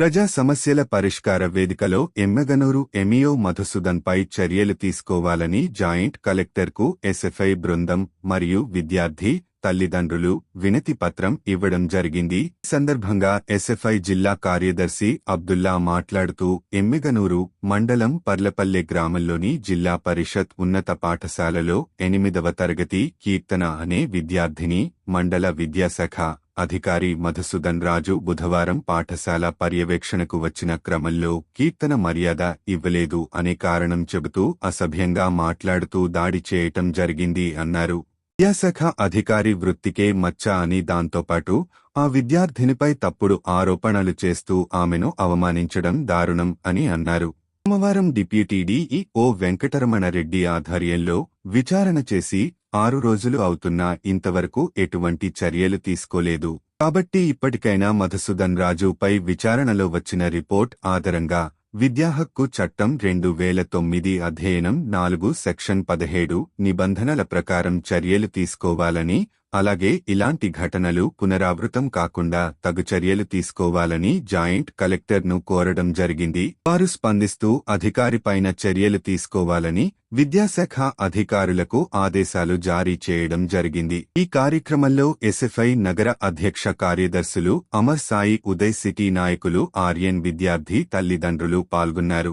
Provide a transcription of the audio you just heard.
ప్రజా సమస్యల పరిష్కార వేదికలో ఎమ్మెగనూరు ఎమియో మధుసూదన్పై చర్యలు తీసుకోవాలని జాయింట్ కలెక్టర్కు ఎస్ఎఫ్ఐ బృందం మరియు విద్యార్థి తల్లిదండ్రులు వినతి పత్రం ఇవ్వడం జరిగింది. ఈ సందర్భంగా ఎస్ఎఫ్ఐ జిల్లా కార్యదర్శి అబ్దుల్లా మాట్లాడుతూ ఎమ్మిగనూరు మండలం పర్లపల్లె గ్రామంలోని జిల్లా పరిషత్ ఉన్నత పాఠశాలలో ఎనిమిదవ తరగతి కీర్తన అనే విద్యార్థిని మండల విద్యాశాఖ అధికారి మధుసూదన్ రాజు బుధవారం పాఠశాల పర్యవేక్షణకు వచ్చిన క్రమంలో కీర్తన మర్యాద ఇవ్వలేదు అనే కారణం చెబుతూ అసభ్యంగా మాట్లాడుతూ దాడి చేయటం జరిగింది అన్నారు. విద్యాశాఖ అధికారి వృత్తికే మచ్చ అని దాంతోపాటు ఆ విద్యార్థినిపై తప్పుడు ఆరోపణలు చేస్తూ ఆమెను అవమానించడం దారుణం అని అన్నారు. సోమవారం డిప్యూటీ డిఈఓ వెంకటరమణరెడ్డి ఆధ్వర్యంలో విచారణ చేసి ఆరు రోజులు అవుతున్నా ఇంతవరకు ఎటువంటి చర్యలు తీసుకోలేదు. కాబట్టి ఇప్పటికైనా మధుసూదన్ రాజుపై విచారణలో వచ్చిన రిపోర్ట్ ఆధారంగా విద్యా హక్కు చట్టం రెండు వేల తొమ్మిది అధ్యయనం నాలుగు సెక్షన్ పదిహేడు నిబంధనల ప్రకారం చర్యలు తీసుకోవాలని అలాగే ఇలాంటి ఘటనలు పునరావృతం కాకుండా తగు చర్యలు తీసుకోవాలని జాయింట్ కలెక్టర్ను కోరడం జరిగింది. వారు స్పందిస్తూ అధికారిపైన చర్యలు తీసుకోవాలని విద్యాశాఖ అధికారులకు ఆదేశాలు జారీ చేయడం జరిగింది. ఈ కార్యక్రమంలో ఎస్ఎఫ్ఐ నగర అధ్యక్ష కార్యదర్శులు అమర్ సాయి ఉదయ్ సిటీ నాయకులు ఆర్యన్ విద్యార్థి తల్లిదండ్రులు పాల్గొన్నారు.